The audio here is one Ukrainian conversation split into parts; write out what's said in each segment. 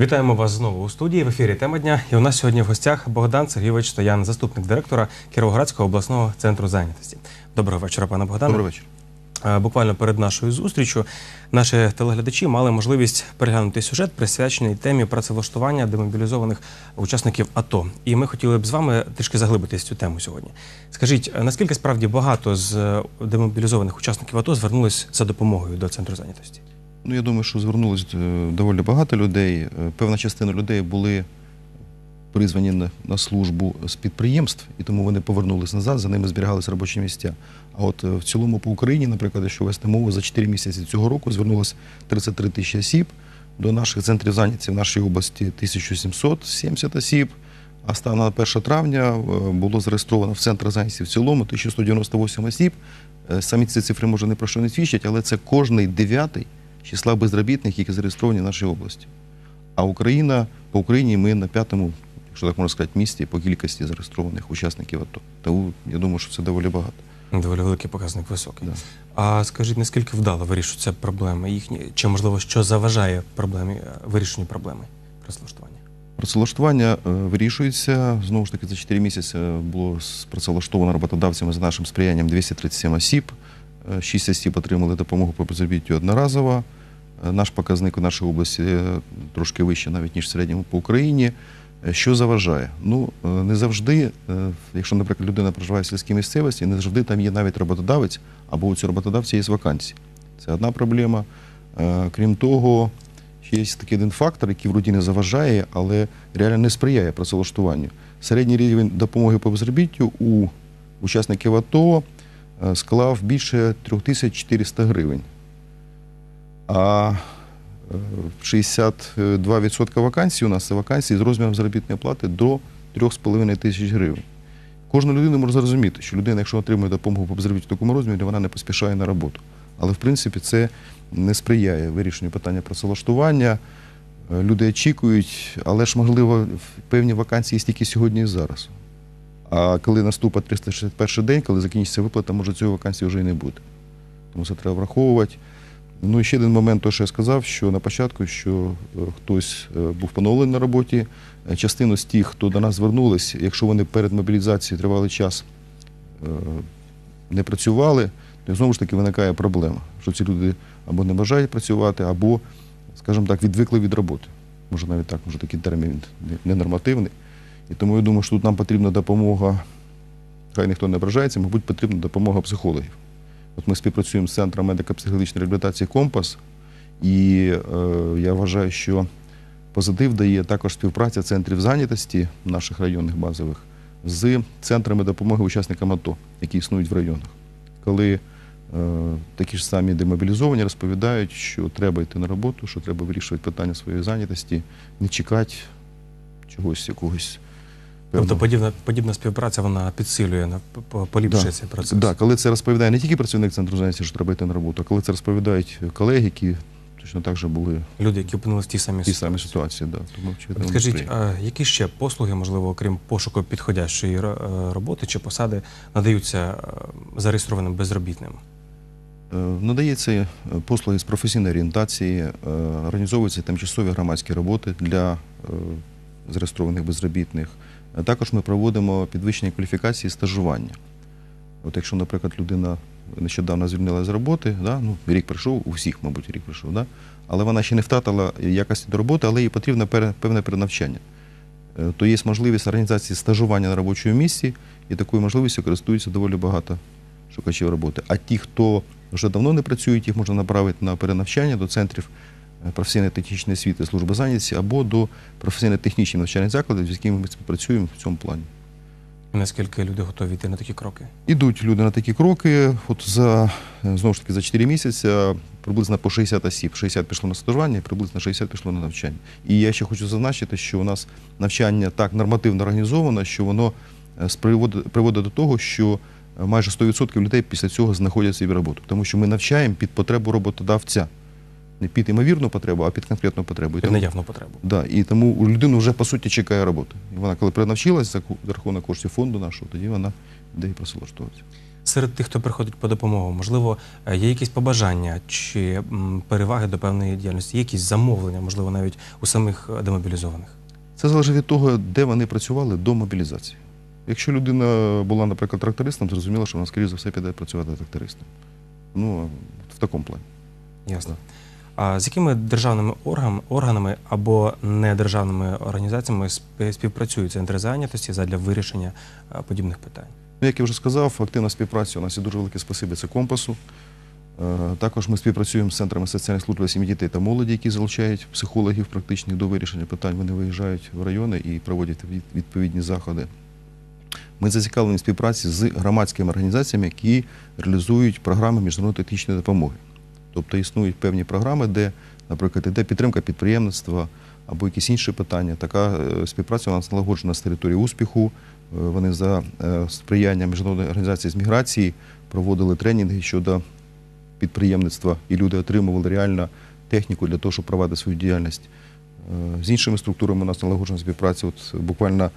Вітаємо вас знову у студії. В ефірі тема дня. І у нас сьогодні в гостях Богдан Сергійович Стоян, заступник директора Кіровоградського обласного центру зайнятості. Доброго вечора, пане Богдане. Добрий вечір. Е, Буквально перед нашою зустрічю наші телеглядачі мали можливість переглянути сюжет, присвячений темі працевлаштування демобілізованих учасників АТО. І ми хотіли б з вами трішки заглибитись цю тему сьогодні. Скажіть, е, наскільки справді багато з е, демобілізованих учасників АТО звернулись за допомогою до центру зайнятості? Ну, я думаю, що звернулось е, доволі багато людей. Е, Певна частина людей були призвані на, службу з підприємств, і тому вони повернулись назад, за ними зберігалися робочі місця. А от е, в цілому по Україні, наприклад, якщо вести мову, за 4 місяці цього року звернулося 33 тисячі осіб. До наших центрів зайняті в нашій області 1770 осіб. А станом на 1 травня було зареєстровано в центрах зайнятості в цілому 1198 осіб. Самі ці цифри може не про що не свідчать, але це кожний дев'ятий числа безробітних, які зареєстровані в нашій області. А Україна по Україні ми на п'ятому, якщо так можна сказати, місці по кількості зареєстрованих учасників АТО. Тому я думаю, що це доволі багато. Доволі великий показник високий. Да. А скажіть, наскільки вдало вирішуються проблеми їхні? Чи можливо що заважає проблемі е, вирішенню проблеми працевлаштування? Працевлаштування е, вирішується. Знову ж таки, за 4 місяці було працевлаштовано роботодавцями за нашим сприянням 237 осіб. 6 осіб отримали допомогу по безробіттю одноразово. Е, Наш показник у нашій області е, трошки вищий навіть, ніж в середньому по Україні. Е, Що заважає? Ну, е, не завжди, е, якщо, наприклад, людина проживає в сільській місцевості, не завжди там є навіть роботодавець, або у цього роботодавця є вакансії. Це одна проблема. Е, Крім того, є такий один фактор, який вроді не заважає, але реально не сприяє працевлаштуванню. Середній рівень допомоги по безробіттю у учасників АТО е, склав більше 3400 гривень. А е, 62% вакансій у нас це вакансії з розміром заробітної плати до 3,5 тисяч гривень. Кожна людина може зрозуміти, що людина, якщо отримує допомогу по безробіттю в такому розмірі, вона не поспішає на роботу. Але в принципі це не сприяє вирішенню питання працевлаштування. Е, Люди очікують, але ж можливо певні вакансії є тільки сьогодні і зараз. А коли наступить 361 день, коли закінчиться виплата, може цієї вакансії вже і не буде. Тому це треба враховувати. Ну і ще один момент, то, що я сказав, що на початку, що е, хтось е, був поновлений на роботі. Е, Частину з тих, хто до нас звернулись, якщо вони перед мобілізацією тривалий час не працювали, то знову ж таки виникає проблема, що ці люди або не бажають працювати, або, скажімо так, відвикли від роботи. Може навіть так, може такий термін ненормативний. І тому я думаю, що тут нам потрібна допомога, хай ніхто не ображається, мабуть, потрібна допомога психологів. От ми співпрацюємо з центром медико-психологічної реабілітації Компас, і е, я вважаю, що позитив дає також співпраця центрів зайнятості наших районних базових з центрами допомоги учасникам АТО, які існують в районах. Коли е, такі ж самі демобілізовані розповідають, що треба йти на роботу, що треба вирішувати питання своєї зайнятості, не чекати чогось якогось. Тобто подібна, подібна співпраця вона підсилює, поліпшує цей процес. Да, коли це розповідає не тільки працівник центру зайнятості, що треба йти на роботу, а коли це розповідають колеги, які точно так же були Люди, які опинилися в тій самій в тій самій ситуації. Да. Тому, очевидно, Скажіть, а які ще послуги, можливо, окрім пошуку підходящої е, роботи чи посади, надаються е, зареєстрованим безробітним? Е, Надається послуги з професійної орієнтації, організовуються тимчасові громадські роботи для зареєстрованих безробітних. Також ми проводимо підвищення кваліфікації стажування. От якщо, наприклад, людина нещодавно звільнилася з роботи, да, ну, рік прийшов, у всіх, мабуть, рік прийшов, да, але вона ще не втратила якості до роботи, але їй потрібно певне перенавчання. Е, То є можливість організації стажування на робочому місці, і такою можливістю користується доволі багато шукачів роботи. А ті, хто вже давно не працюють, їх можна направити на перенавчання до центрів професійно-технічної освіти служби зайнятості або до професійно-технічних навчальних закладів, з якими ми співпрацюємо в цьому плані. Наскільки люди готові йти на такі кроки? Ідуть люди на такі кроки. От за е, знову ж таки за 4 місяці приблизно по 60 осіб. 60 пішло на стажування, приблизно 60 пішло на навчання. І я ще хочу зазначити, що у нас навчання так нормативно організовано, що воно е, приводить до того, що е, майже 100% людей після цього знаходять собі роботу, тому що ми навчаємо під потребу роботодавця. Не під імовірну потребу, а під конкретну потребу. І Під тому- наявну потребу. Да, і тому у людину вже по суті чекає робота. І вона, коли перенавчилась за ку- за рахунок коштів фонду нашого, тоді вона йде і працевлаштовується. Серед тих, хто приходить по допомогу, можливо, е, є якісь побажання чи м, переваги до певної діяльності, є якісь замовлення, можливо, навіть у самих е, демобілізованих. Це залежить від того, де вони працювали до мобілізації. Якщо людина була, наприклад, трактористом, зрозуміло, що вона, скоріше за все, піде працювати трактористом. Ну, в такому плані. Ясно. А з якими державними органами, органами або недержавними організаціями спі- співпрацює центр зайнятості задля вирішення е, подібних питань? Ну, як я вже сказав, активна співпраця у нас є дуже велике спасибі це компасу. Е, Також ми співпрацюємо з центрами соціальних служб для сім'ї дітей та молоді, які залучають психологів практичних до вирішення питань. Вони виїжджають в райони і проводять відповідні заходи. Ми зацікавлені співпраці з громадськими організаціями, які реалізують програми міжнародної етичної допомоги. Тобто існують певні програми, де, наприклад, іде підтримка підприємництва або якісь інші питання. Така е, співпраця у нас налагоджена з території успіху. Е, Вони за е, сприяння міжнародної організації з міграції проводили тренінги щодо підприємництва, і люди отримували реально техніку для того, щоб провадити свою діяльність. З іншими структурами у нас налагоджена співпраця. От буквально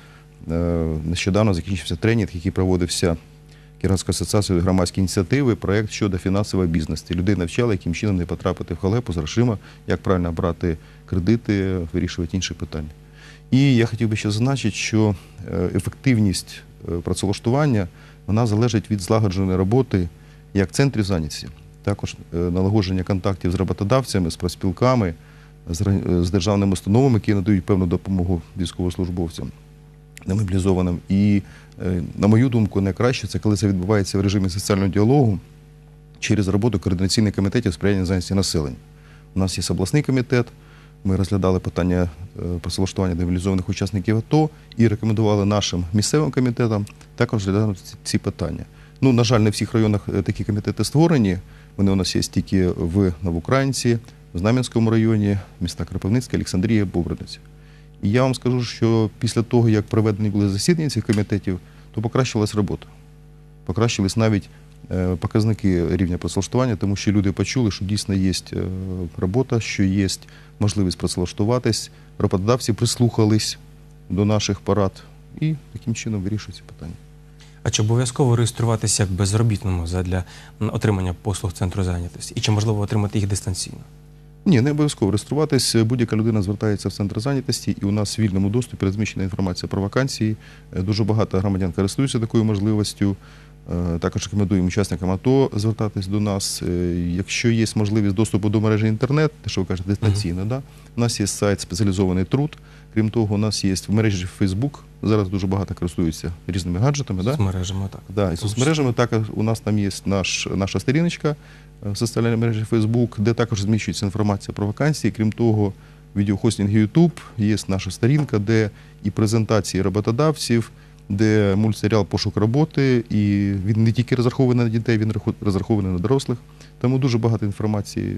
нещодавно закінчився тренінг, який проводився Кіровською асоціацією громадські ініціативи, проєкт щодо фінансової бізнесу. Людей навчали, яким чином не потрапити в халепу з грошима, як правильно брати кредити, вирішувати інші питання. І я хотів би ще зазначити, що е, ефективність е, працевлаштування вона залежить від злагодженої роботи як центрів зайнятості, також е, налагодження контактів з роботодавцями, з профспілками, з державними установами, які надають певну допомогу військовослужбовцям немобілізованим. І, е, на мою думку, найкраще це коли це відбувається в режимі соціального діалогу через роботу координаційних комітетів сприяння зайнятості населення. У нас є обласний комітет. Ми розглядали питання е, працевлаштування демобілізованих учасників АТО і рекомендували нашим місцевим комітетам також розглядати ці- ці питання. Ну, на жаль, не в всіх районах е, такі комітети створені. Вони у нас є тільки в Новоукраїнці, в Знам'янському районі, міста Кропивницьке, Олександрія, Бобринець. І я вам скажу, що після того, як проведені були засідання цих комітетів, то покращилась робота. Покращились навіть е, показники рівня працевлаштування, тому що люди почули, що дійсно є е, робота, що є можливість працевлаштуватись. Роботодавці прислухались до наших порад і таким чином вирішують ці питання. А чи обов'язково реєструватися як безробітному задля м, отримання послуг центру зайнятості? І чи можливо отримати їх дистанційно? Ні, не обов'язково реєструватись. Будь-яка людина звертається в центр зайнятості, і у нас в вільному доступі розміщена інформація про вакансії. Е, Дуже багато громадян користуються такою можливістю. Е, Також рекомендуємо учасникам АТО звертатись до нас. Е, Якщо є можливість доступу до мережі інтернет, те, що ви кажете, дистанційно, да? у нас є сайт спеціалізований труд. Крім того, у нас є в мережі Facebook. Зараз дуже багато користуються різними гаджетами. Да? З мережами так. Да, і соцмережами також у нас там є наш, наша сторіночка е, в соціальній мережі Facebook, де також зміщується інформація про вакансії. Крім того, в відеохостингі YouTube є наша сторінка, де і презентації роботодавців, де мультсеріал пошук роботи, і він не тільки розрахований на дітей, він розрахований на дорослих. Тому дуже багато інформації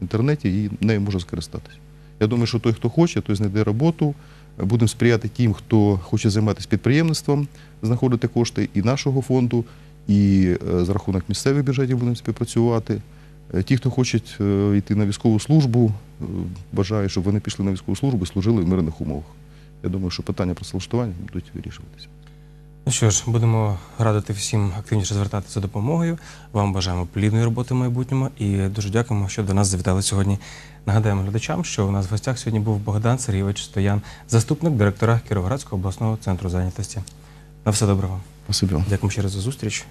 в інтернеті і нею можна скористатися. Я думаю, що той, хто хоче, той знайде роботу. Будемо сприяти тим, хто хоче займатися підприємництвом, знаходити кошти і нашого фонду, і е, за рахунок місцевих бюджетів будемо співпрацювати. Е, Ті, хто хочуть е, йти на військову службу, бажаю, щоб вони пішли на військову службу і служили в мирних умовах. Я думаю, що питання про працевлаштування будуть вирішуватися. Ну що ж, будемо радити всім активніше звертатися за допомогою. Вам бажаємо плідної роботи в майбутньому і дуже дякуємо, що до нас завітали сьогодні. Нагадаємо глядачам, що у нас в гостях сьогодні був Богдан Сергійович Стоян, заступник директора Кіровоградського обласного центру зайнятості. На все доброго. Дякую ще раз за зустріч